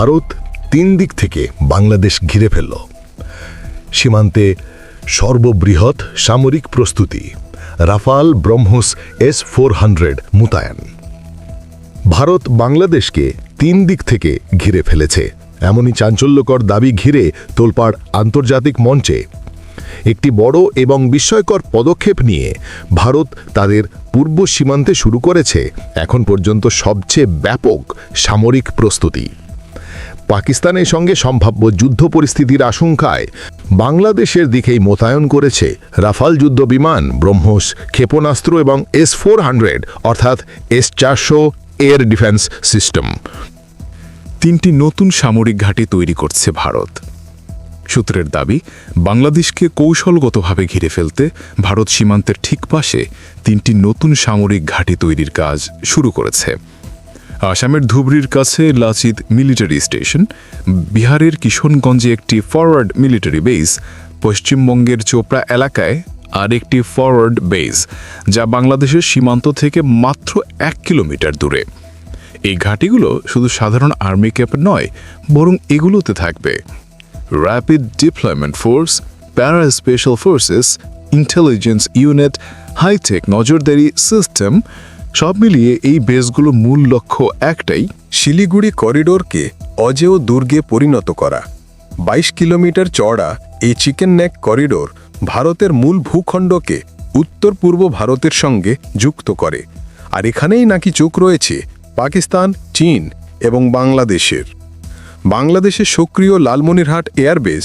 ভারত তিন দিক থেকে বাংলাদেশ ঘিরে ফেলল। সীমান্তে সর্ববৃহৎ সামরিক প্রস্তুতি, Rafale BrahMos S four hundred মোতায়েন। ভারত বাংলাদেশকে তিন দিক থেকে ঘিরে ফেলেছে। এমনই চাঞ্চল্যকর দাবি ঘিরে তোলপাড় আন্তর্জাতিক মঞ্চে একটি বড় এবং বিস্ময়কর পদক্ষেপ নিয়ে ভারত তাদের পূর্ব সীমান্তে শুরু করেছে। এখন পর্যন্ত সবচেয়ে ব্যাপক সামরিক প্রস্তুতি। পাকিস্তানের সঙ্গে সম্ভাব্য যুদ্ধ পরিস্থিতির আশঙ্কায় বাংলাদেশের দিকেই মোতায়েন করেছে রাফাল যুদ্ধ বিমান, ব্রহ্মোস ক্ষেপণাস্ত্র এবং এস ফোর হান্ড্রেড, অর্থাৎ এস চারশো এয়ার ডিফেন্স সিস্টেম। তিনটি নতুন সামরিক ঘাঁটি তৈরি করছে ভারত। সূত্রের দাবি, বাংলাদেশকে কৌশলগতভাবে ঘিরে ফেলতে ভারত সীমান্তের ঠিক পাশে তিনটি নতুন সামরিক ঘাঁটি তৈরির কাজ শুরু করেছে। আসামের ধুবড়ির কাছে লাচিত মিলিটারি স্টেশন, বিহারের কিশনগঞ্জে একটি ফরওয়ার্ড মিলিটারি বেস পশ্চিমবঙ্গের চোপড়া এলাকায় আর একটি ফরওয়ার্ড বেস যা বাংলাদেশের সীমান্ত থেকে মাত্র এক কিলোমিটার দূরে। এই ঘাঁটিগুলো শুধু সাধারণ আর্মি ক্যাম্প নয়, বরং এগুলোতে থাকবে। Rapid deployment force para special forces intelligence unit high tech নজরদারি সিস্টেম সব মিলিয়ে এই বেসগুলোর মূল লক্ষ্য একটাই, শিলিগুড়ি করিডোরকে অজেয় দুর্গে পরিণত করা। ২২ কিলোমিটার চড়া এই চিকেন নেক করিডোর ভারতের মূল ভূখণ্ডকে উত্তর পূর্ব ভারতের সঙ্গে যুক্ত করে, আর এখানেই নাকি চোখ রয়েছে পাকিস্তান, চীন এবং বাংলাদেশের। বাংলাদেশের সক্রিয় লালমনিরহাট এয়ারবেস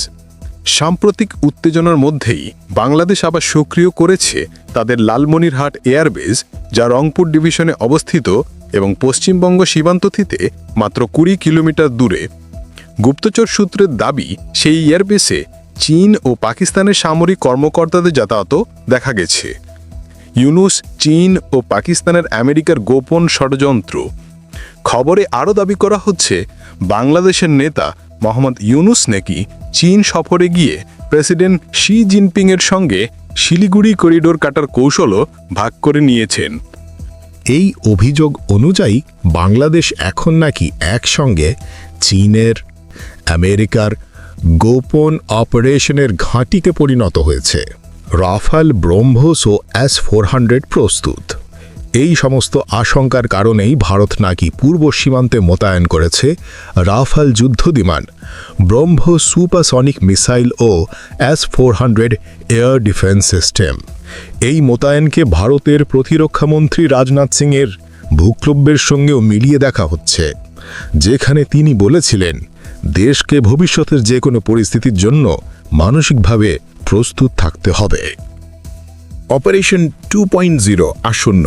সাম্প্রতিক উত্তেজনার মধ্যেই বাংলাদেশ আবার সক্রিয় করেছে তাদের লালমনিরহাট এয়ারবেস, যা রংপুর ডিভিশনে অবস্থিত এবং পশ্চিমবঙ্গ সীমান্ত থেকে মাত্র কুড়ি কিলোমিটার দূরে। গুপ্তচর সূত্রের দাবি, সেই এয়ারবেসে চীন ও পাকিস্তানের সামরিক কর্মকর্তাদের যাতায়াতও দেখা গেছে। ইউনুস, চীন ও পাকিস্তানের আমেরিকার গোপন ষড়যন্ত্র। খবরে আরও দাবি করা হচ্ছে, বাংলাদেশের নেতা মোহাম্মদ ইউনুস নাকি চীন সফরে গিয়ে প্রেসিডেন্ট শি জিনপিংয়ের সঙ্গে শিলিগুড়ি করিডোর কাটার কৌশলও ভাগ করে নিয়েছেন। এই অভিযোগ অনুযায়ী বাংলাদেশ এখন নাকি একসঙ্গে চীনের, আমেরিকার গোপন অপারেশনের ঘাঁটিকে পরিণত হয়েছে। রাফাল ব্রহ্মোস ও এস ফোর হান্ড্রেড প্রস্তুত। এই সমস্ত আশঙ্কার কারণেই ভারত নাকি পূর্ব সীমান্তে মোতায়েন করেছে রাফাল যুদ্ধবিমান ব্রহ্ম সুপারসনিক মিসাইল ও S four hundred air defence system. এই মোতায়েনকে ভারতের প্রতিরক্ষামন্ত্রী রাজনাথ সিংয়ের ভূক্লব্যের সঙ্গেও মিলিয়ে দেখা হচ্ছে, যেখানে তিনি বলেছিলেন, দেশকে ভবিষ্যতের যে কোনো পরিস্থিতির জন্য মানসিকভাবে প্রস্তুত থাকতে হবে। অপারেশন টু পয়েন্ট জিরো আসন্ন।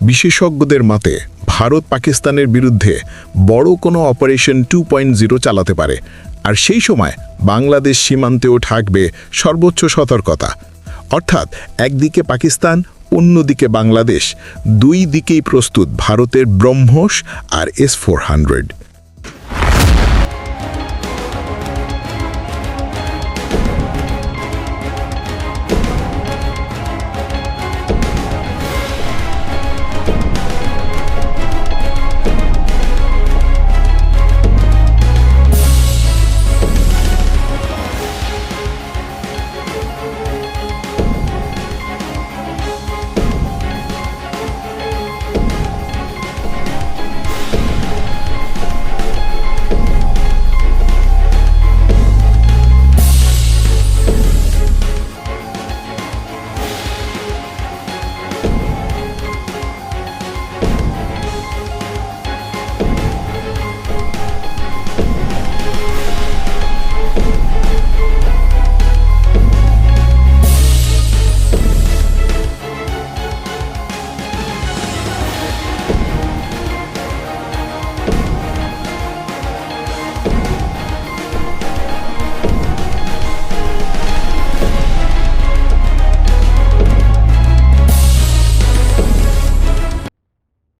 বিশেষজ্ঞদের মতে, ভারত পাকিস্তানের বিরুদ্ধে বড় কোনো অপারেশন টু চালাতে পারে। আর সেই সময় বাংলাদেশ সীমান্তেও থাকবে সর্বোচ্চ সতর্কতা। অর্থাৎ একদিকে পাকিস্তান, অন্যদিকে বাংলাদেশ, দুই দিকেই প্রস্তুত ভারতের ব্রহ্মোস আর এস ফোর হান্ড্রেড।